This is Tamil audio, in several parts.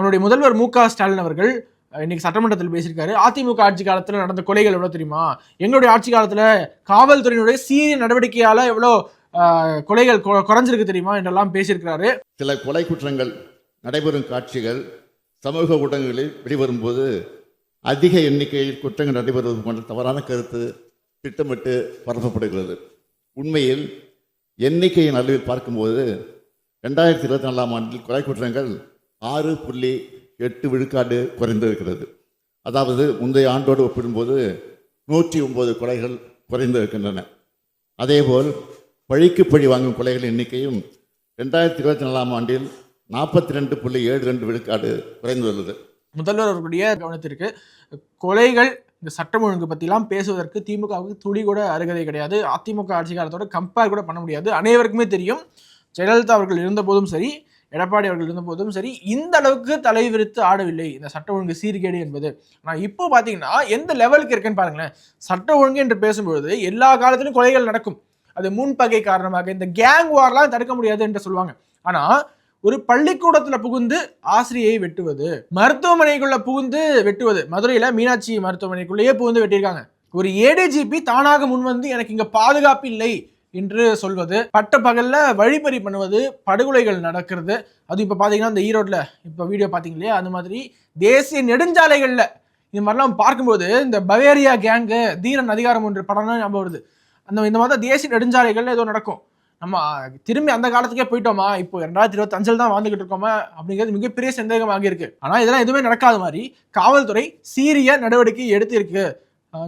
நம்மளுடைய முதல்வர் மு க ஸ்டாலின் அவர்கள் இன்னைக்கு சட்டமன்றத்தில் பேசியிருக்காரு. அதிமுக ஆட்சி காலத்தில் நடந்த கொலைகள் எவ்வளோ தெரியுமா? எங்களுடைய ஆட்சி காலத்தில் காவல்துறையினுடைய சீரிய நடவடிக்கையால் எவ்வளோ கொலைகள் கொ- குறைஞ்சிருக்கு தெரியுமா என்றெல்லாம் பேசியிருக்கிறாரு. சில கொலை குற்றங்கள் நடைபெறும் காட்சிகள் சமூக ஊடகங்களில் வெளிவரும் போது அதிக எண்ணிக்கையில் குற்றங்கள் நடைபெறுவது போன்ற தவறான கருத்து திட்டமிட்டு பரப்பப்படுகிறது. உண்மையில் எண்ணிக்கையின் அளவில் பார்க்கும்போது ரெண்டாயிரத்தி இருபத்தி நாலாம் ஆண்டில் கொலை குற்றங்கள் ஆறு புள்ளி எட்டு விழுக்காடு குறைந்திருக்கிறது. அதாவது முந்தைய ஆண்டோடு ஒப்பிடும்போது நூற்றி ஒன்பது கொலைகள் குறைந்திருக்கின்றன. அதேபோல் பழிக்கு பழி வாங்கும் கொலைகளின் எண்ணிக்கையும் ரெண்டாயிரத்தி இருபத்தி நாலாம் ஆண்டில் நாற்பத்தி ரெண்டு புள்ளி ஏழு ரெண்டு விழுக்காடு குறைந்துள்ளது. முதல்வர் அவர்களுடைய கவனத்திற்கு கொலைகள் இந்த சட்டம் ஒழுங்கு பற்றிலாம் பேசுவதற்கு திமுகவுக்கு துளி கூட அருகதை கிடையாது. அதிமுக ஆட்சி காலத்தோட கம்பேர் கூட பண்ண முடியாது. அனைவருக்குமே தெரியும். ஜெயலலிதா அவர்கள் இருந்தபோதும் சரி எடப்பாடி அவர்கள் இருந்தபோதும் சரி இந்த அளவுக்கு தலைவிரித்து ஆடவில்லை. இந்த சட்ட ஒழுங்கு சீர்கேடு என்பது. ஆனால் இப்போ பார்த்தீங்கன்னா எந்த லெவலுக்கு இருக்குன்னு பாருங்களேன். சட்ட ஒழுங்கு என்று பேசும்பொழுது எல்லா காலத்திலும் கொலைகள் நடக்கும். அது முன்பகை காரணமாக இந்த கேங் வார்லாம் தடுக்க முடியாது என்று சொல்லுவாங்க. ஆனால் ஒரு பள்ளிக்கூடத்தில் புகுந்து ஆசிரியை வெட்டுவது மருத்துவமனைக்குள்ள புகுந்து வெட்டுவது மதுரையில் மீனாட்சி மருத்துவமனைக்குள்ளேயே புகுந்து வெட்டியிருக்காங்க. ஒரு ஏடிஜிபி தானாக முன்வந்து எனக்கு இங்கே பாதுகாப்பு இல்லை. என்று சொல்வது. பட்ட பகலில் வழிபறி பண்ணுவது படுகொலைகள் நடக்கிறது. அது இப்போ பார்த்தீங்கன்னா இந்த ஈரோட்டில் இப்போ வீடியோ பார்த்தீங்க இல்லையா? அது மாதிரி தேசிய நெடுஞ்சாலைகளில் இது மாதிரிலாம் பார்க்கும்போது இந்த பவேரியா கேங்கு தீரன் அதிகாரம் ஒன்று படம்லாம் ஞாபகம் வருது. அந்த இந்த மாதிரி தேசிய நெடுஞ்சாலைகள் ஏதோ நடக்கும். நம்ம திரும்பி அந்த காலத்துக்கே போயிட்டோமா? இப்போ ரெண்டாயிரத்தி இருபத்தஞ்சில் தான் வாழ்ந்துகிட்டு இருக்கோமா? அப்படிங்கிறது மிகப்பெரிய சந்தேகமாக இருக்கு ஆனால் இதெல்லாம் எதுவுமே நடக்காத மாதிரி காவல்துறை சீரிய நடவடிக்கை எடுத்திருக்கு.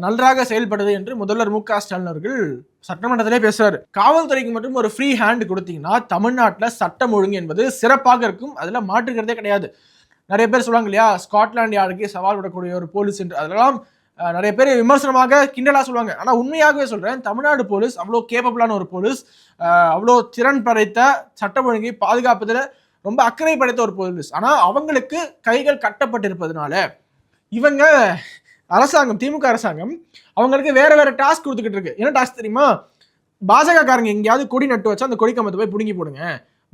நன்றாக செயல்படுது என்று முதல்வர் மு க ஸ்டாலின் அவர்கள் சட்டமன்றத்திலே பேசுறாரு. காவல்துறைக்கு மட்டும் ஒரு ஃப்ரீ ஹேண்ட் கொடுத்தீங்கன்னா தமிழ்நாட்டில் சட்டம் ஒழுங்கு என்பது சிறப்பாக இருக்கும். அதில் மாற்றுக்கிறதே கிடையாது. நிறைய பேர் சொல்லுவாங்க இல்லையா ஸ்காட்லாண்ட் யாருக்கு சவால் விடக்கூடிய ஒரு போலீஸ் என்று? அதெல்லாம் நிறைய பேர் விமர்சனமாக கிண்டலாக சொல்லுவாங்க. ஆனால் உண்மையாகவே சொல்கிறேன் தமிழ்நாடு போலீஸ் அவ்வளோ கேப்பபிளான ஒரு போலீஸ் அவ்வளோ திறன் படைத்த சட்டம் ஒழுங்கை பாதுகாப்பதில் ரொம்ப அக்கறை படைத்த ஒரு போலீஸ். ஆனால் அவங்களுக்கு கைகள் கட்டப்பட்டிருப்பதனால இவங்க அரசாங்கம் திமுக அரசாங்கம் அவங்களுக்கு வேற வேற டாஸ்க் கொடுத்துக்கிட்டு இருக்கு. என்ன டாஸ்க் தெரியுமா? பாஜக காரங்க எங்கேயாவது கொடி நட்டு வச்சா அந்த கொடி கம்பத்தை போய் பிடுங்கி போடுங்க.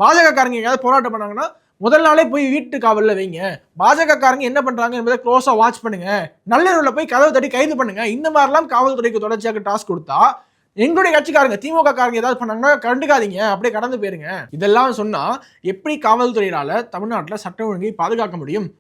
பாஜக காரங்க எங்கேயாவது போராட்டம் பண்ணாங்கன்னா முதல் நாளே போய் வீட்டு காவலில் வைங்க. பாஜக காரங்க என்ன பண்றாங்க என்பதை க்ளோஸா வாட்ச் பண்ணுங்க. நள்ளிரவுல போய் கதவு தட்டி கைது பண்ணுங்க. இந்த மாதிரிலாம் காவல்துறைக்கு தொடர்ச்சியாக டாஸ்க் கொடுத்தா எங்களுடைய கட்சிக்காரங்க திமுக காரங்க ஏதாவது பண்ணாங்கன்னா கண்டுக்காதீங்க. அப்படியே கடந்து போயிருங்க. இதெல்லாம் சொன்னா எப்படி காவல்துறையினால தமிழ்நாட்டில் சட்ட ஒழுங்கை பாதுகாக்க முடியும்?